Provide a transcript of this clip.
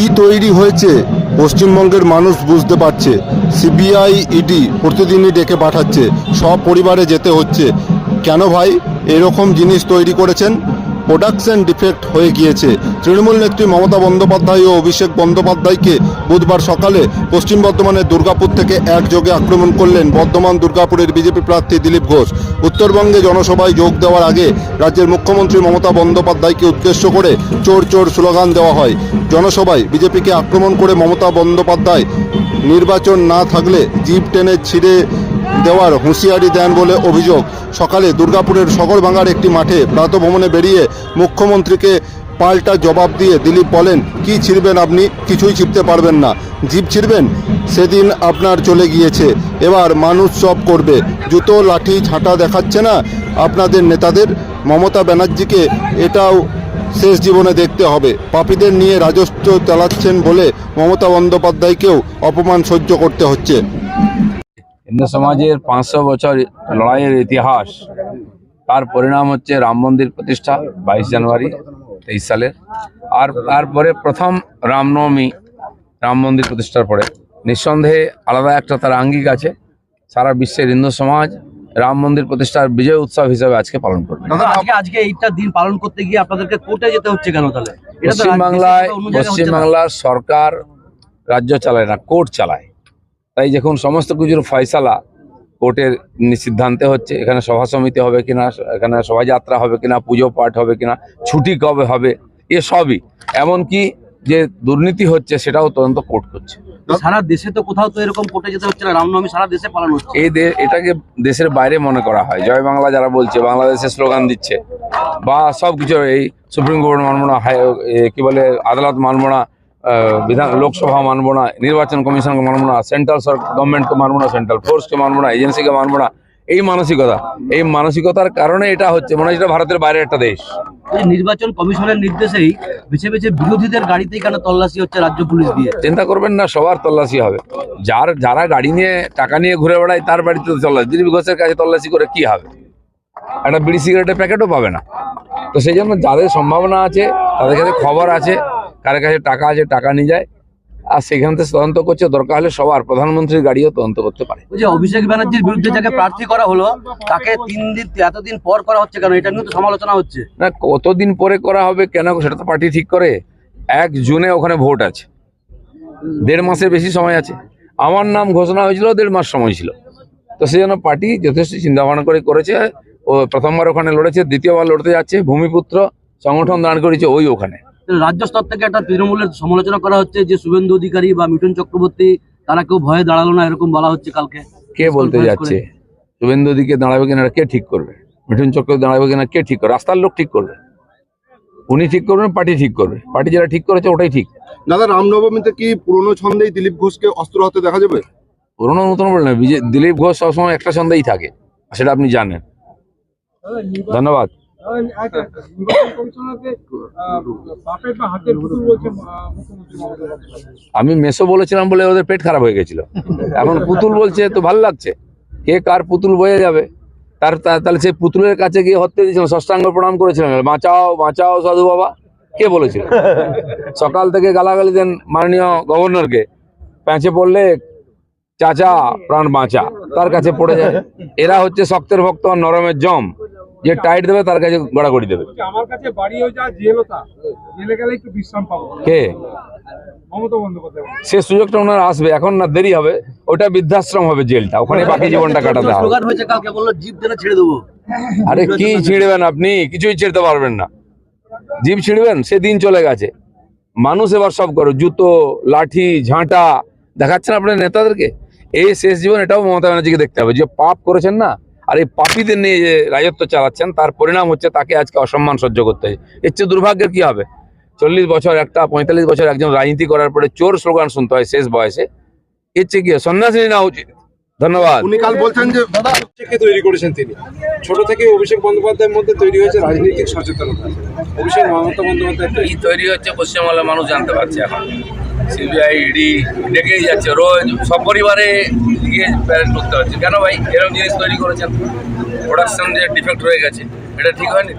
কি তৈরি হয়েছে? পশ্চিমবঙ্গের মানুষ বুঝতে পারছে। সিবিআই, ইডি প্রতিদিনই ডেকে পাঠাচ্ছে। সব পরিবারে যেতে হচ্ছে। কেন ভাই? এরকম জিনিস তৈরি করেছেন? প্রোডাকশন ডিফেক্ট হয়ে গিয়েছে। তৃণমূল নেত্রী মমতা বন্দ্যোপাধ্যায় ও অভিষেক বন্দ্যোপাধ্যায়কে বুধবার সকালে পশ্চিম বর্ধমানের দুর্গাপুর থেকে একযোগে আক্রমণ করলেন বর্ধমান দুর্গাপুরের বিজেপি প্রার্থী দিলীপ ঘোষ। উত্তরবঙ্গে জনসভায় যোগ দেওয়ার আগে রাজ্যের মুখ্যমন্ত্রী মমতা বন্দ্যোপাধ্যায়কে উদ্দেশ্য করে চোর চোর স্লোগান দেওয়া হয়। জনসভায় বিজেপিকে আক্রমণ করে মমতা বন্দ্যোপাধ্যায় নির্বাচন না থাকলে জিপ টেনে ছিঁড়ে দেওয়ার হুঁশিয়ারি দেন বলে অভিযোগ। সকালে দুর্গাপুরের সগরভাঙ্গার একটি মাঠে প্রাতভ্রমণে বেরিয়ে মুখ্যমন্ত্রীকে পাল্টা জবাব দিয়ে দিলীপ বলেন, কি ছিঁড়বেন আপনি? কিছুই ছিঁড়তে পারবেন না। জিপ ছিঁড়বেন? সেদিন আপনার চলে গিয়েছে। এবার মানুষ সব করবে। জুতো, লাঠি ঝাঁটা দেখাচ্ছে না আপনাদের নেতাদের। মমতা ব্যানার্জিকে এটাও শেষ জীবনে দেখতে হবে। পাপীদের নিয়ে রাজস্ব চালাচ্ছেন বলে মমতা বন্দ্যোপাধ্যায়কেও অপমান সহ্য করতে হচ্ছে। হিন্দু সমাজের পাঁচশো বছর লড়াইয়ের ইতিহাস তার পরিণাম হচ্ছে রাম মন্দির প্রতিষ্ঠা বাইশ জানুয়ারি তেইশ সালের আর তারপরে প্রথম রামনবমী রাম মন্দির প্রতিষ্ঠার পরে। নিঃসন্দেহে আলাদা একটা তার আঙ্গিক আছে সারা বিশ্বের হিন্দু সমাজ রাম মন্দির প্রতিষ্ঠার বিজয় উৎসব হিসেবে আজকে পালন করবে। আজকে এইটা দিন পালন করতে গিয়ে আপনাদেরকে কোর্টে যেতে হচ্ছে কেন তাহলে? পশ্চিমবাংলায়। পশ্চিমবাংলার সরকার রাজ্য চালায় না কোর্ট চালায়। তাই যখন সমস্ত কিছুর ফয়সালা কোর্টের সিদ্ধান্তে হচ্ছে। এখানে সভা সমিতি হবে কিনা এখানে শোভাযাত্রা হবে কিনা পুজো পাঠ হবে কিনা ছুটি কবে হবে এ সবই। এমনকি যে দুর্নীতি হচ্ছে সেটাও তদন্ত কোর্ট করছে। সারা দেশে তো কোথাও তো এরকম কোর্টে যেতে হচ্ছে না। রামনবমী সারা দেশে পালন হচ্ছে। এই এটাকে দেশের বাইরে মনে করা হয়। জয় বাংলা যারা বলছে বাংলাদেশের স্লোগান দিচ্ছে বা সব কিছু এই সুপ্রিম কোর্ট মানব না হাই কি বলে আদালত মানব না আহ, বিধান লোকসভা মানব না নির্বাচন কমিশনকে মানব না সেন্ট্রাল গভর্নমেন্টকে মানব না সেন্ট্রাল ফোর্সকে মানব না এজেন্সিকে মানব না এই মানসিকতা। এই মানসিকতার কারণে এটা হচ্ছে মনে হয় ভারতের বাইরে একটা দেশ। নির্বাচন কমিশনের নির্দেশেই বেছে বেছে বিরোধীদের গাড়িতেই কেন তল্লাশি হচ্ছে রাজ্য পুলিশ দিয়ে? চিন্তা করবেন না সবার তল্লাশি হবে। যার যারা গাড়ি নিয়ে টাকা নিয়ে ঘুরে বেড়ায় তার বাড়িতে তল্লাশি দিলীপ ঘোষের কাছে তল্লাশি করে কি হবে? একটা বিড়ি সিগারেটের প্যাকেটও পাবে না। তো সেই জন্য যাদের সম্ভাবনা আছে তাদের কাছে খবর আছে কার কাছে টাকা আছে টাকা নিয়ে যায়। আর সেখান থেকে তদন্ত করছে দরকার হলে সবার প্রধানমন্ত্রীর গাড়িও তদন্ত করতে পারে। ওই যে অভিষেক ব্যানার্জির বিরুদ্ধে যাকে প্রার্থী করা হলো তাকে তিন দিন এতদিন পর করা হচ্ছে কেন? এটা নিয়ে তো সমালোচনা হচ্ছে। না কতদিন পরে করা হবে কেন সেটা তো পার্টি ঠিক করে। এক জুনে ওখানে ভোট আছে। দেড় মাসের বেশি সময় আছে। আমার নাম ঘোষণা হয়েছিল দেড় মাস সময় ছিল। তো সেই জন্য পার্টি যথেষ্ট চিন্তা ভাবনা করে করেছে ও প্রথমবার ওখানে লড়েছে দ্বিতীয়বার লড়তে যাচ্ছে ভূমিপুত্র সংগঠন দাঁড় করেছে ওই ওখানে। রাজ্য স্তর থেকে একটা তৃণমূলের সমালোচনা করা হচ্ছে যে শুভেন্দু অধিকারী বা মিঠুন চক্রবর্তী তারা কেউ ভয়ে দাঁড়াল না এরকম বলা হচ্ছে কালকে। কে বলতে যাচ্ছে? শুভেন্দু দিকে দাঁড়াবে কিনা কে ঠিক করবে? মিঠুন চক্র দাঁড়াবে কিনা কে ঠিক করবে? রাস্তার লোক ঠিক করবে। উনি ঠিক করবেন পার্টি ঠিক করবে। পার্টি যেটা ঠিক করেছে ওটাই ঠিক। দাদা রামনবমীতে কি পুরনো ছন্দেই দিলীপ ঘোষকে অস্ত্র হাতে দেখা যাবে? পুরোনো নতুন বলে না দিলীপ ঘোষ সবসময় একটা ছন্দেই থাকে সেটা আপনি জানেন। ধন্যবাদ। আমি মেসো বলেছিলাম বলে ওদের পেট খারাপ হয়ে গেছিল। এখন পুতুল বলছে, তো ভালো লাগছে। কে কার পুতুল বয়ে যাবে? তার তাহলে সেই পুতুলের কাছে গিয়ে হত্যা দিয়েছিলাম ষষ্ঠাঙ্গ প্রণাম করেছিলাম বাঁচাও বাঁচাও সাধু বাবা। কে বলেছিল? সকাল থেকে গালাগালি দেন মাননীয় গভর্নরকে। প্যাঁচে পড়লে, চাচা, প্রাণ বাঁচা। তার কাছে পড়ে যায়, এরা হচ্ছে শক্তের ভক্ত আর নরমের জম। যে টাইট দেবে তার কাছে গড়াগড়ি দেবে। আমার কাছে বাড়ি হয়ে যা জেলতা জেলে গেলে একটু বিশ্রাম পাবো। কে। সে সুযোগটা ওনার আসবে এখন না দেরি হবে ওটা বৃদ্ধাশ্রম হবে জেলটা ওখানে বাকি জীবনটা কাটাতে হবে। স্লোগান হয়েছে কালকে বলল জিপ দেনে ছেড়ে দেবো। আরে কি ছিঁড়বেন আপনি? কিছুই ছিঁড়তে পারবেন না। জিভ ছিঁড়বেন সে দিন চলে গেছে। মানুষ এবার সব করে জুতো লাঠি ঝাঁটা দেখাচ্ছেন আপনার নেতাদেরকে? এই শেষ জীবন এটাও মমতা ব্যানার্জিকে দেখতে হবে। যে পাপ করেছেন না আর এই পাপীদের নিয়ে যে রাজত্ব চালাচ্ছেন তার পরিণাম হচ্ছে তাকে আজকে অসম্মান সহ্য করতে হয়। এর চেয়ে দুর্ভাগ্যের কি হবে? চল্লিশ বছর একটা পঁয়তাল্লিশ বছর একজন রাজনীতি করার পরে চোর স্লোগান শুনতে হয় শেষ বয়সে। এর চেয়ে কি সন্ন্যাসী নেওয়া উচিত। ধন্যবাদ। উনি কাল বলছেন যে দাদা থেকে তৈরি করেছেন তিনি। ছোট থেকে অভিষেক বন্দ্যোপাধ্যায়ের মধ্যে তৈরি হয়েছে রাজনৈতিক সচেতনতা। অভিষেক মমতা বন্দ্যোপাধ্যায় কি তৈরি হচ্ছে পশ্চিমবাংলার মানুষ জানতে পারছে এখন। সিবিআই ইডি ডেকেই যাচ্ছে। রোজ সব পরিবারে গিয়ে প্যারেন্ট করতে হচ্ছে কেন ভাই? এরকম জিনিস তৈরি করেছেন প্রোডাকশন যে ডিফেক্ট হয়ে গেছে, এটা ঠিক হয়নি?